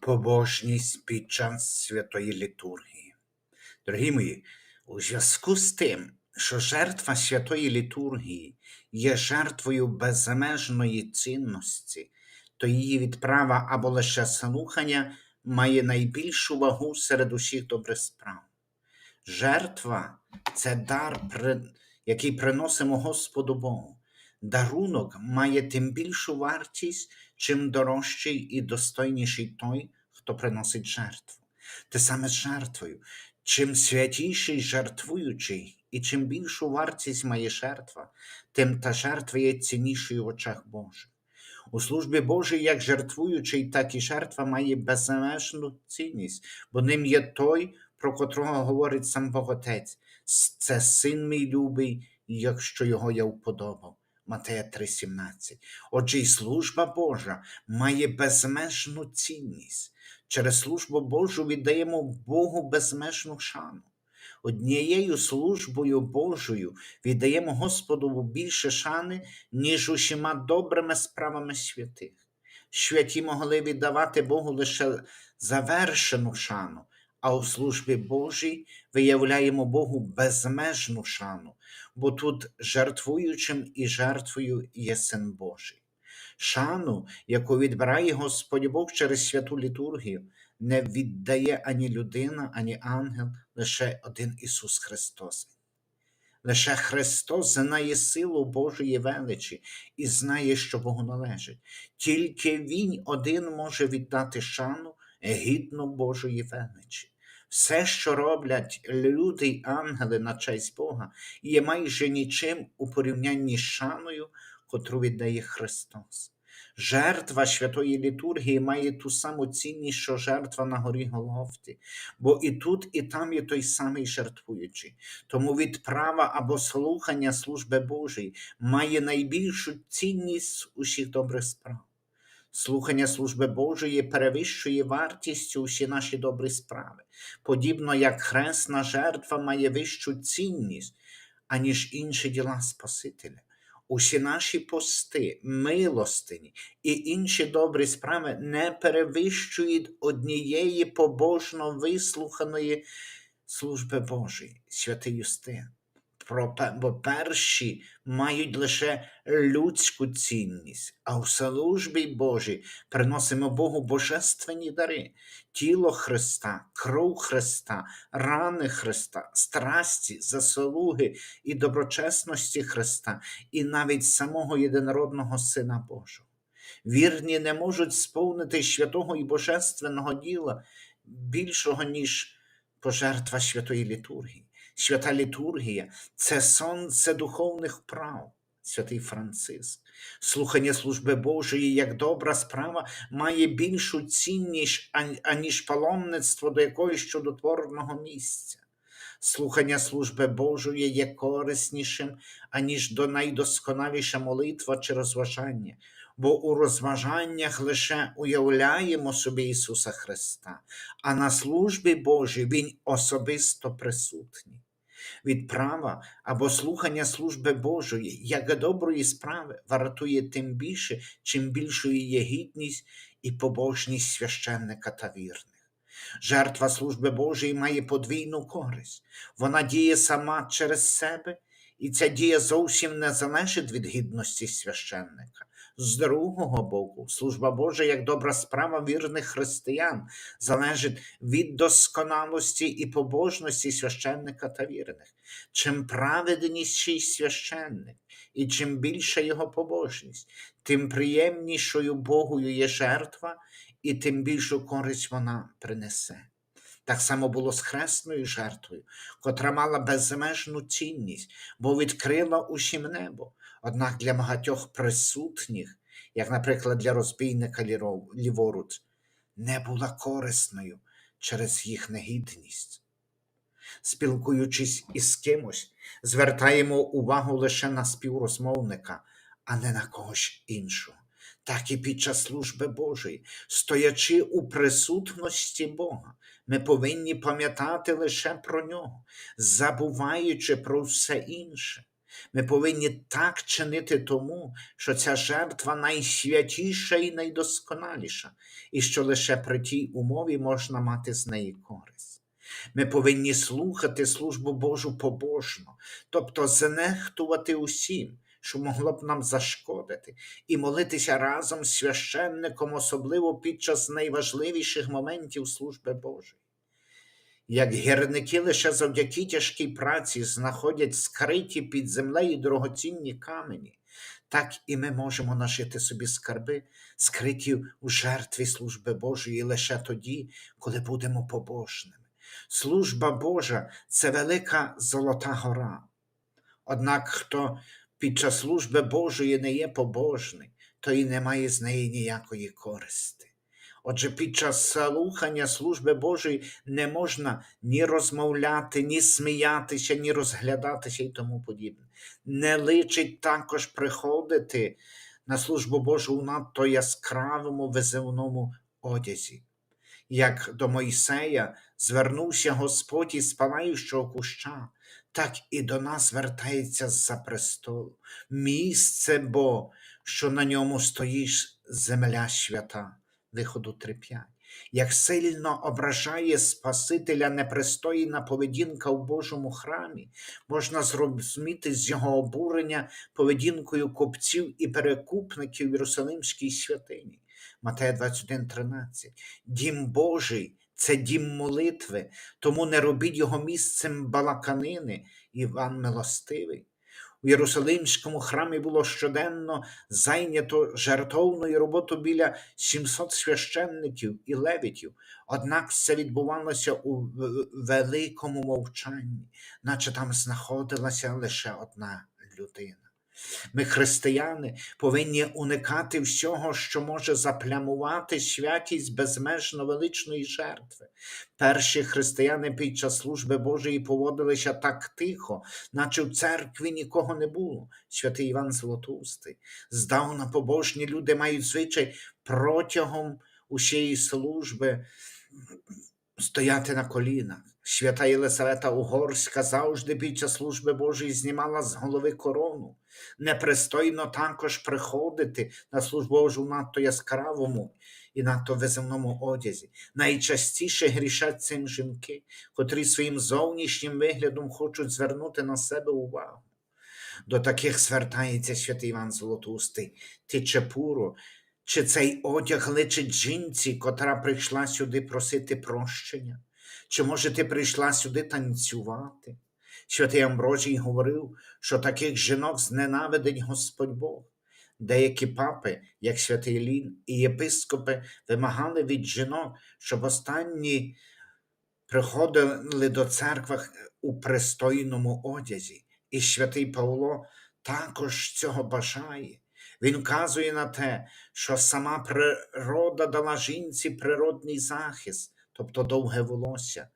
Побожність під час святої літургії. Дорогі мої, у зв'язку з тим, що жертва святої літургії є жертвою безмежної цінності, то її відправа або лише слухання має найбільшу вагу серед усіх добрих справ. Жертва це дар, який приносимо Господу Богу. Дарунок має тим більшу вартість, чим дорожчий і достойніший той, хто приносить жертву. Те саме з жертвою. Чим святіший жертвуючий, і чим більшу вартість має жертва, тим та жертва є ціннішою в очах Божих. У службі Божій, як жертвуючий, так і жертва має безмежну цінність, бо ним є той, про котрого говорить сам Бог Отець. Це син мій любий, якщо його я вподобав. Матея 3,17. Отже, і служба Божа має безмежну цінність. Через службу Божу віддаємо Богу безмежну шану. Однією службою Божою віддаємо Господу більше шани, ніж усіма добрими справами святих. Святі могли віддавати Богу лише завершену шану, а у службі Божій виявляємо Богу безмежну шану, бо тут жертвуючим і жертвою є Син Божий. Шану, яку відбирає Господь Бог через святу літургію, не віддає ані людина, ані ангел, лише один Ісус Христос. Лише Христос знає силу Божої величі і знає, що Богу належить. Тільки Він один може віддати шану гідну Божої величі. Все, що роблять люди й ангели на честь Бога, є майже нічим у порівнянні з шаною, котру віддає Христос. Жертва святої літургії має ту саму цінність, що жертва на горі Голгофті, бо і тут, і там є той самий жертвуючий. Тому відправа або слухання служби Божої має найбільшу цінність усіх добрих справ. Слухання служби Божої перевищує вартістю усі наші добрі справи, подібно як хресна жертва має вищу цінність, аніж інші діла Спасителя. Усі наші пости, милостині і інші добрі справи не перевищують однієї побожно вислуханої служби Божої, святий Юстин. Бо перші мають лише людську цінність, а в службі Божій приносимо Богу божественні дари, тіло Христа, кров Христа, рани Христа, страсті, заслуги і доброчесності Христа, і навіть самого єдинородного Сина Божого. Вірні не можуть сповнити святого і божественного діла більшого, ніж пожертва святої літургії. Свята літургія це сонце духовних прав, святий Франциск. Слухання служби Божої як добра справа має більшу цінність, аніж паломництво до якогось чудотворного місця. Слухання служби Божої є кориснішим, аніж до найдосконаліша молитва чи розважання, бо у розважаннях лише уявляємо собі Ісуса Христа, а на службі Божій Він особисто присутній. Відправа або слухання служби Божої, як доброї справи, вартує тим більше, чим більшою є гідність і побожність священника та вірних. Жертва служби Божої має подвійну користь. Вона діє сама через себе, і ця дія зовсім не залежить від гідності священника. З другого боку, служба Божа, як добра справа вірних християн, залежить від досконалості і побожності священника та вірних. Чим праведніший священник, і чим більша його побожність, тим приємнішою Богою є жертва, і тим більшу користь вона принесе. Так само було з хресною жертвою, котра мала безмежну цінність, бо відкрила усім небо. Однак для багатьох присутніх, як, наприклад, для розбійника ліворуч, не була корисною через їх негідність. Спілкуючись із кимось, звертаємо увагу лише на співрозмовника, а не на когось іншого. Так і під час служби Божої, стоячи у присутності Бога, ми повинні пам'ятати лише про нього, забуваючи про все інше. Ми повинні так чинити тому, що ця жертва найсвятіша і найдосконаліша, і що лише при тій умові можна мати з неї користь. Ми повинні слухати службу Божу побожно, тобто знехтувати усім, що могло б нам зашкодити, і молитися разом з священником, особливо під час найважливіших моментів служби Божої. Як гірники лише завдяки тяжкій праці знаходять скриті під землею дорогоцінні камені, так і ми можемо нажити собі скарби, скриті у жертві служби Божої лише тоді, коли будемо побожними. Служба Божа це велика золота гора. Однак хто під час служби Божої не є побожний, то і не має з неї ніякої користи. Отже, під час слухання служби Божої не можна ні розмовляти, ні сміятися, ні розглядатися і тому подібне. Не личить також приходити на службу Божу у надто яскравому визивному одязі. Як до Мойсея звернувся Господь із палаючого куща, так і до нас звертається з-за престолу. Місце бо, що на ньому стоїш земля свята. Виходу 3.5. Як сильно ображає Спасителя непристойна поведінка в Божому храмі, можна зрозуміти з його обурення поведінкою купців і перекупників в Єрусалимській святині. Матея 21.13. Дім Божий це дім молитви, тому не робіть його місцем балаканини, Іван Милостивий. У Єрусалимському храмі було щоденно зайнято жертовною роботою біля 700 священників і левітів, однак це відбувалося у великому мовчанні, наче там знаходилася лише одна людина. Ми, християни, повинні уникати всього, що може заплямувати святість безмежно величної жертви. Перші християни під час служби Божої поводилися так тихо, наче в церкві нікого не було. Святий Іван Золотоустий. Здавна побожні люди мають звичай протягом усієї служби стояти на колінах. Свята Єлисавета Угорська завжди під час служби Божої знімала з голови корону. Непристойно також приходити на службу Божу надто яскравому і надто виземному одязі. Найчастіше грішать цим жінки, котрі своїм зовнішнім виглядом хочуть звернути на себе увагу. До таких звертається святий Іван Золотоустий, ти чепуро, чи цей одяг личить жінці, котра прийшла сюди просити прощення? Чи може ти прийшла сюди танцювати? Святий Амброжій говорив, що таких жінок зненавидить Господь Бог. Деякі папи, як святий Лін і єпископи, вимагали від жінок, щоб останні приходили до церкви у пристойному одязі, і святий Павло також цього бажає. Він вказує на те, що сама природа дала жінці природний захист, тобто довге волосся.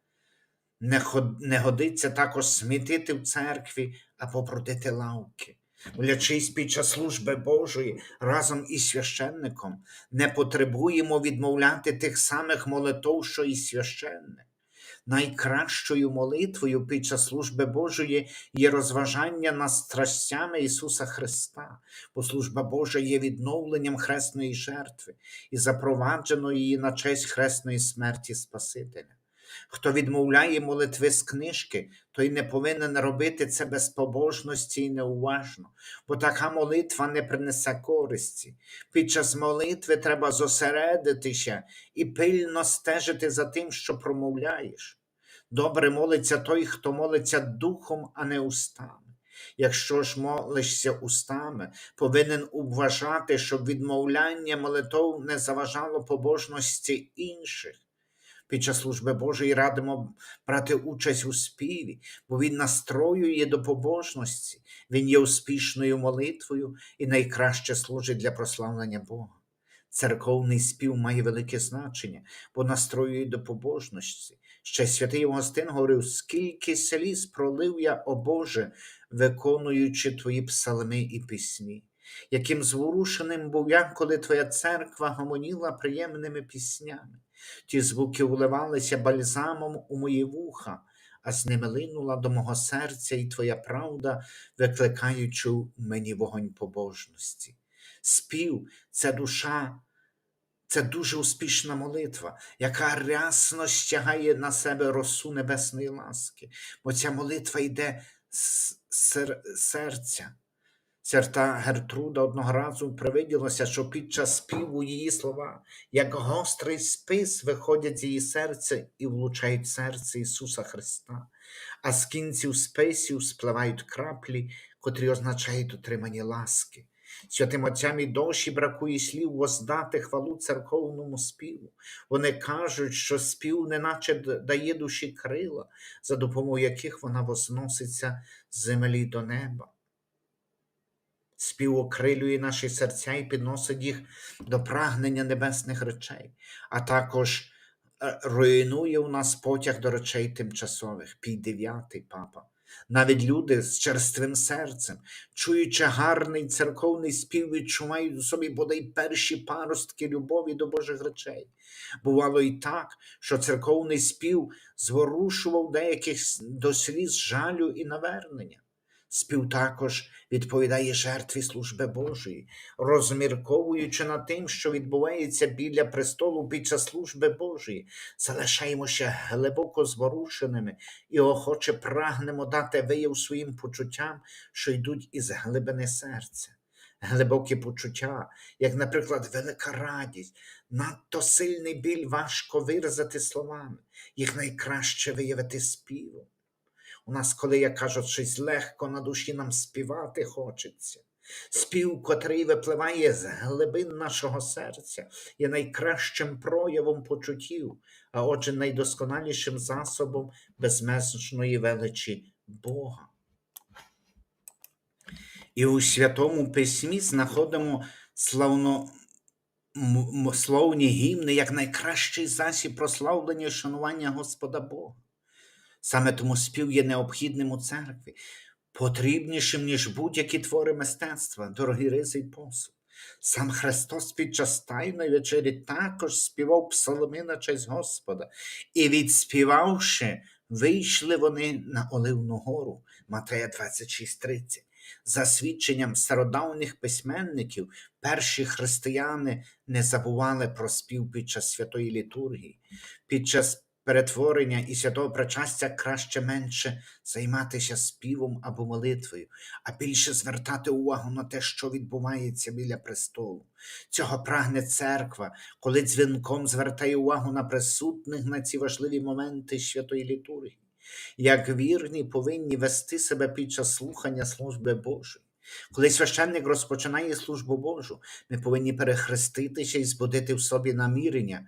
Не, годиться також смітити в церкві або бродити лавки. Молячись під час служби Божої разом із священником, не потребуємо відмовляти тих самих молитов, що і священник. Найкращою молитвою під час служби Божої є розважання над страстями Ісуса Христа, бо служба Божа є відновленням хресної жертви і запроваджено її на честь хресної смерті Спасителя. Хто відмовляє молитви з книжки, той не повинен робити це без побожності і неуважно, бо така молитва не принесе користі. Під час молитви треба зосередитися і пильно стежити за тим, що промовляєш. Добре молиться той, хто молиться духом, а не устами. Якщо ж молишся устами, повинен вважати, щоб відмовляння молитов не заважало побожності інших. Під час служби Божої радимо брати участь у співі, бо він настроює до побожності, він є успішною молитвою і найкраще служить для прославлення Бога. Церковний спів має велике значення, бо настроює до побожності. Ще святий Августин говорив, скільки сліз пролив я, о Боже, виконуючи твої псалми і пісні. Яким зворушеним був я, коли твоя церква гомоніла приємними піснями. Ті звуки вливалися бальзамом у мої вуха, а з ними линула до мого серця і твоя правда, викликаючи мені вогонь побожності. Спів це душа, це дуже успішна молитва, яка рясно стягає на себе росу небесної ласки, бо ця молитва йде з сер- серця. Серта Гертруда одного разу привиділося, що під час співу її слова, як гострий спис, виходять з її серця і влучають в серце Ісуса Христа, а з кінців списів спливають краплі, котрі означають отримані ласки. Святим отцям і дощі бракує слів воздати хвалу церковному співу. Вони кажуть, що спів неначе дає душі крила, за допомогою яких вона возноситься з землі до неба. Спів окрилює наші серця і підносить їх до прагнення небесних речей, а також е, руйнує у нас потяг до речей тимчасових. Пій дев'ятий папа. Навіть люди з черствим серцем, чуючи гарний церковний спів, відчувають у собі бодай перші паростки любові до Божих речей. Бувало і так, що церковний спів зворушував деяких до сліз жалю і навернення. Спів також відповідає жертві служби Божої, розмірковуючи над тим, що відбувається біля престолу під час служби Божої, залишаємося глибоко зворушеними і охоче прагнемо дати вияв своїм почуттям, що йдуть із глибини серця. Глибокі почуття, як, наприклад, велика радість, надто сильний біль важко виразити словами, їх найкраще виявити співом. У нас, коли як кажуть, щось легко на душі нам співати хочеться. Спів, котрий випливає з глибин нашого серця, є найкращим проявом почуттів, а отже, найдосконалішим засобом безмежної величі Бога. І у Святому Письмі знаходимо славно, словні гімни як найкращий засіб прославлення і шанування Господа Бога. Саме тому спів є необхідним у церкві, потрібнішим, ніж будь-які твори мистецтва, дорогі ризи й посуд. Сам Христос під час Тайної вечері також співав псалми на честь Господа, і відспівавши, вийшли вони на Оливну гору, Матея 26.30. За свідченням стародавніх письменників, перші християни не забували про спів під час святої літургії, під час перетворення і святого причастя краще менше займатися співом або молитвою, а більше звертати увагу на те, що відбувається біля престолу. Цього прагне церква, коли дзвінком звертає увагу на присутних на ці важливі моменти святої літургії. Як вірні повинні вести себе під час слухання служби Божої. Коли священник розпочинає службу Божу, ми повинні перехреститися і збудити в собі намірення,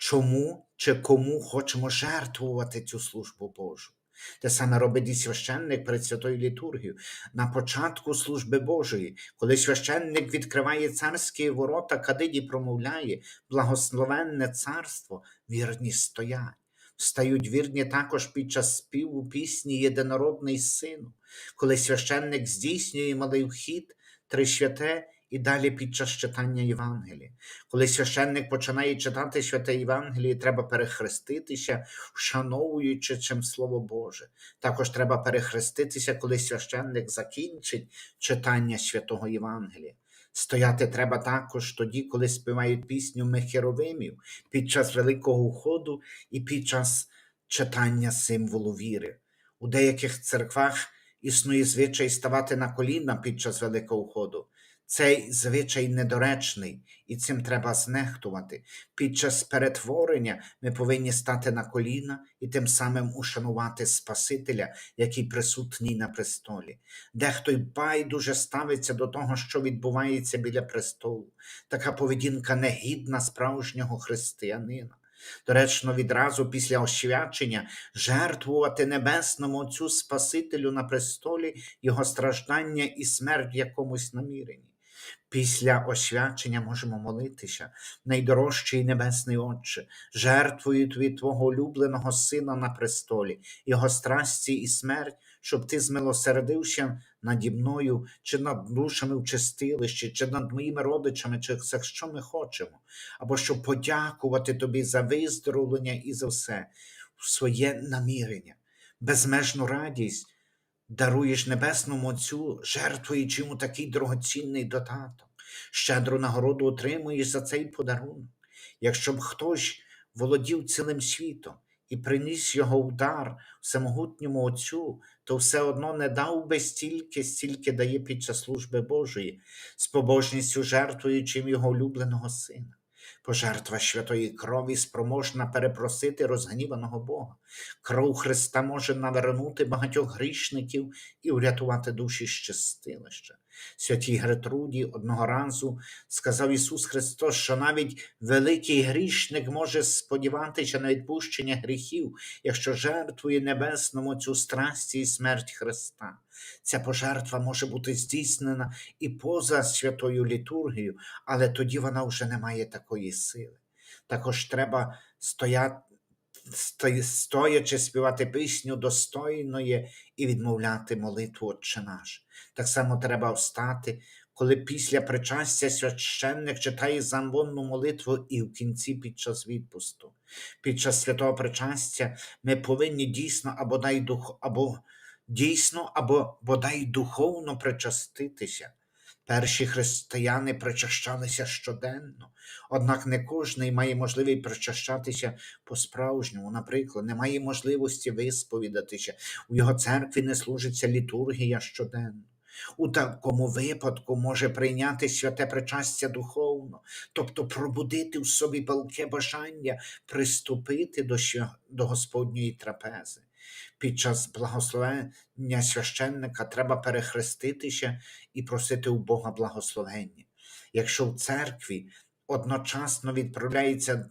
чому чи кому хочемо жертвувати цю службу Божу. Те саме робить і священник перед святою літургією. На початку служби Божої, коли священник відкриває царські ворота, кадиді промовляє благословенне царство, вірні стоять. Стають вірні також під час співу пісні Єдинородний Сину, коли священник здійснює малий вхід, три святе і далі під час читання Євангелія. Коли священник починає читати святе Євангеліє, треба перехреститися, вшановуючи чим Слово Боже. Також треба перехреститися, коли священник закінчить читання святого Євангелія. Стояти треба також тоді, коли співають пісню Мехеровимів під час Великого Уходу і під час читання символу віри. У деяких церквах існує звичай ставати на коліна під час Великого Уходу. Цей звичай недоречний, і цим треба знехтувати. Під час перетворення ми повинні стати на коліна і тим самим ушанувати Спасителя, який присутній на престолі. Дехто й байдуже ставиться до того, що відбувається біля престолу. Така поведінка негідна справжнього християнина. Доречно, відразу після освячення жертвувати небесному Отцю Спасителю на престолі його страждання і смерть в якомусь наміренні. Після освячення можемо молитися, найдорожчий Небесний Отче, жертвую тобі Твого улюбленого Сина на престолі, Його страсті і смерть, щоб ти змилосердився наді мною, чи над душами в чистилищі, чи над моїми родичами, чи все, що ми хочемо, або щоб подякувати тобі за виздоровлення і за все, своє намірення. безмежну радість даруєш небесному Отцю, жертвуючи йому такий дорогоцінний додаток, щедру нагороду отримуєш за цей подарунок. Якщо б хтось володів цілим світом і приніс його удар всемогутньому Отцю, то все одно не дав би стільки, стільки дає під час служби Божої, з побожністю жертвуючи його улюбленого сина. Пожертва святої крові спроможна перепросити розгніваного Бога. Кров Христа може навернути багатьох грішників і врятувати душі з чистилища. Святій Гертруді одного разу сказав Ісус Христос, що навіть великий грішник може сподіватися на відпущення гріхів, якщо жертвує небесному цю страсті і смерть Христа. Ця пожертва може бути здійснена і поза святою літургією, але тоді вона вже не має такої сили. Також треба стояти. Сто- Стоячи співати пісню достойної і відмовляти молитву Отче наш. Так само треба встати, коли після причастя священник читає замбонну молитву і в кінці під час відпусту. Під час святого причастя ми повинні дійсно або дай дух, або дійсно, або бодай духовно причаститися. Перші християни причащалися щоденно, однак не кожний має можливість причащатися по-справжньому. Наприклад, немає можливості висповідатися, у його церкві не служиться літургія щоденно. У такому випадку може прийняти святе причастя духовно, тобто пробудити в собі палке бажання приступити до, до Господньої трапези. Під час благословення священника треба перехреститися і просити у Бога благословення. Якщо в церкві одночасно відправляється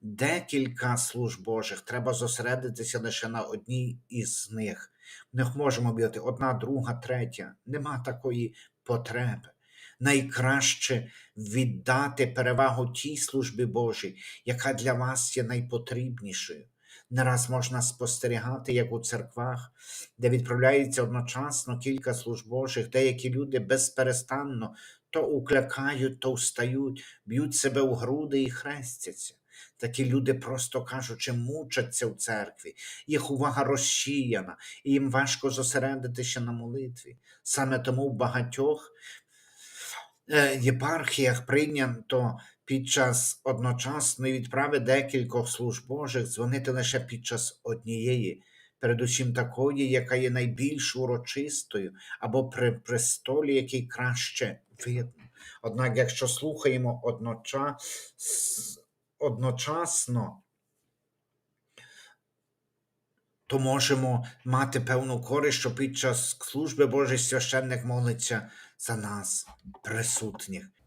декілька служб Божих, треба зосередитися лише на одній із них. Не можемо бігати одна, друга, третя. Нема такої потреби. Найкраще віддати перевагу тій службі Божій, яка для вас є найпотрібнішою. Не раз можна спостерігати, як у церквах, де відправляється одночасно кілька служб Божих, деякі люди безперестанно то уклякають, то встають, б'ють себе у груди і хрестяться. Такі люди, просто кажучи, мучаться в церкві, їх увага розсіяна, і їм важко зосередитися на молитві. Саме тому в багатьох е, єпархіях прийнято під час одночасної відправи декількох служб Божих дзвонити лише під час однієї, передусім такої, яка є найбільш урочистою, або при престолі, який краще видно. Однак, якщо слухаємо одночас, одночасно, то можемо мати певну користь, що під час служби Божий священник молиться за нас, присутніх.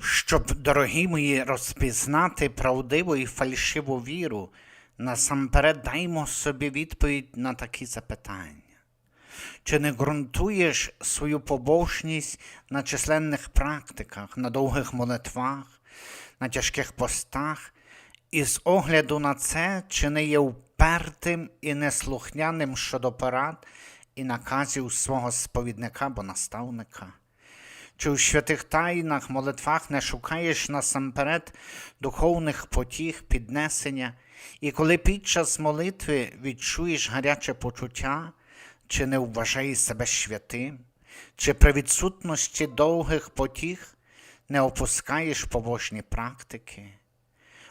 Щоб, дорогі мої, розпізнати правдиву і фальшиву віру, насамперед даймо собі відповідь на такі запитання. Чи не ґрунтуєш свою побожність на численних практиках, на довгих молитвах, на тяжких постах, і з огляду на це, чи не є впертим і неслухняним щодо порад і наказів свого сповідника або наставника? Чи у святих тайнах, молитвах не шукаєш насамперед духовних потіг, піднесення, і коли під час молитви відчуєш гаряче почуття, чи не вважаєш себе святим, чи при відсутності довгих потіг не опускаєш побожні практики?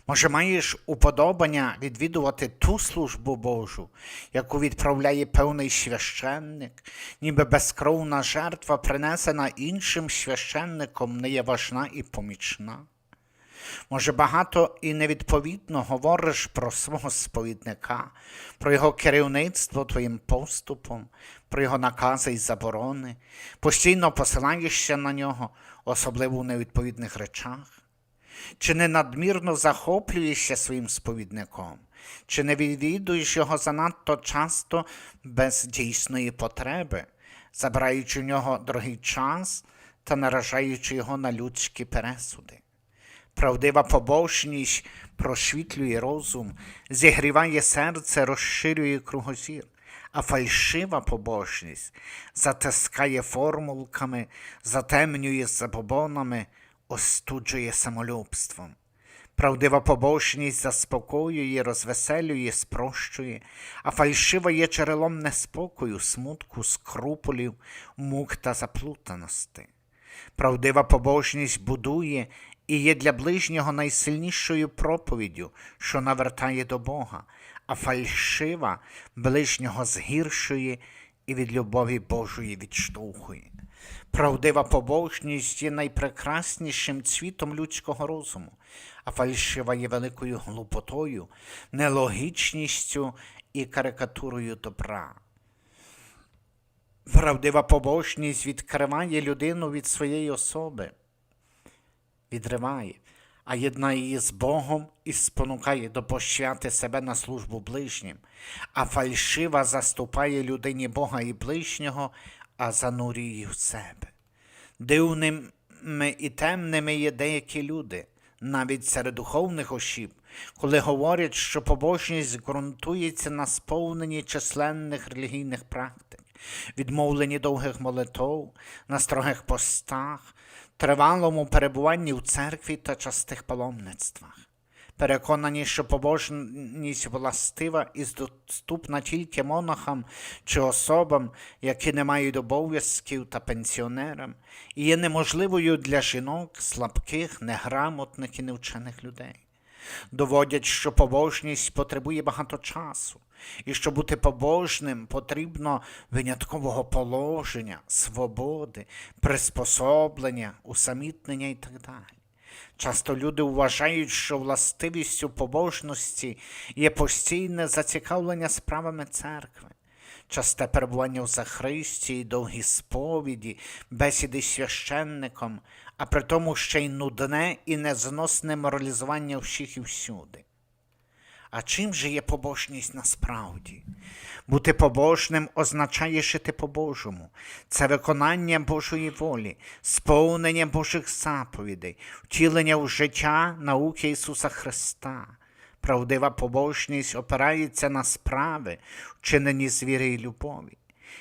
Може, маєш уподобання відвідувати ту службу Божу, яку відправляє певний священник, ніби безкровна жертва, принесена іншим священником, не є важна і помічна. Може, багато і невідповідно говориш про свого сповідника, про його керівництво твоїм поступом, про його накази і заборони, постійно посилаєшся на нього, особливо у невідповідних речах. Чи не надмірно захоплюєшся своїм сповідником, чи не відвідуєш його занадто часто без дійсної потреби, забираючи в нього дорогий час та наражаючи його на людські пересуди? Правдива побожність просвітлює розум, зігріває серце, розширює кругозір, а фальшива побожність затискає формулками, затемнює забобонами, остуджує самолюбством. Правдива побожність заспокоює, розвеселює, спрощує, а фальшива є джерелом неспокою, смутку, скрупулів, мук та заплутаності. Правдива побожність будує і є для ближнього найсильнішою проповіддю, що навертає до Бога, а фальшива ближнього згіршує і від любові Божої відштовхує. Правдива побожність є найпрекраснішим цвітом людського розуму, а фальшива є великою глупотою, нелогічністю і карикатурою добра. Правдива побожність відкриває людину від своєї особи, відриває, а єднає її з Богом і спонукає до пощати себе на службу ближнім, а фальшива заступає людині Бога і ближнього, а занурює в себе. Дивними і темними є деякі люди, навіть серед духовних осіб, коли говорять, що побожність ґрунтується на сповненні численних релігійних практик, відмовленні довгих молитов, на строгих постах, тривалому перебуванні в церкві та частих паломництвах. Переконані, що побожність властива і доступна тільки монахам чи особам, які не мають обов'язків та пенсіонерам, і є неможливою для жінок, слабких, неграмотних і невчених людей. Доводять, що побожність потребує багато часу, і щоб бути побожним потрібно виняткового положення, свободи, приспособлення, усамітнення і так далі. Часто люди вважають, що властивістю побожності є постійне зацікавлення справами церкви, часте перебування в Захристі, довгі сповіді, бесіди з священником, а при тому ще й нудне і незносне моралізування всіх і всюди. А чим же є побожність насправді? Бути побожним означає жити по-божому. Це виконання Божої волі, сповнення Божих заповідей, втілення в життя науки Ісуса Христа. Правдива побожність опирається на справи, вчинені з віри і любові.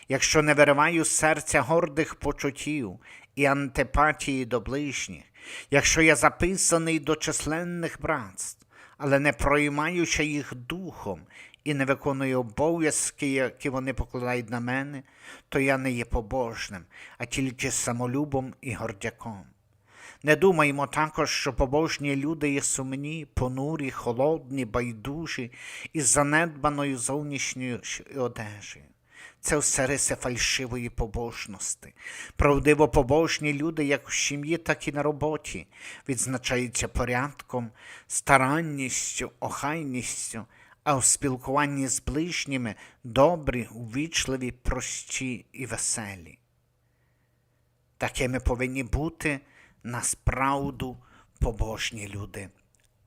Якщо не вириваю серця гордих почуттів і антипатії до ближніх, якщо я записаний до численних братств, але не проймаючи їх духом і не виконую обов'язки, які вони покладають на мене, то я не є побожним, а тільки самолюбом і гордяком. Не думаймо також, що побожні люди є сумні, понурі, холодні, байдужі і занедбаною зовнішньою одежею. Це все риси фальшивої побожності. Правдиво побожні люди, як в сім'ї, так і на роботі, відзначаються порядком, старанністю, охайністю, а в спілкуванні з ближніми добрі, увічливі, прості і веселі. Такими повинні бути насправду побожні люди.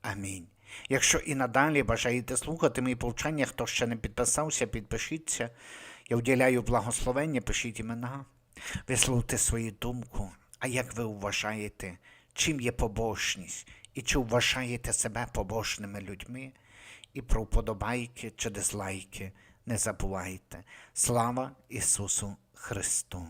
Амінь. Якщо і надалі бажаєте слухати мої повчання, хто ще не підписався, підпишіться. Я вділяю благословення, пишіть імена, висловте свою думку. А як ви вважаєте, чим є побожність? І чи вважаєте себе побожними людьми? І про вподобайки чи дизлайки не забувайте. Слава Ісусу Христу!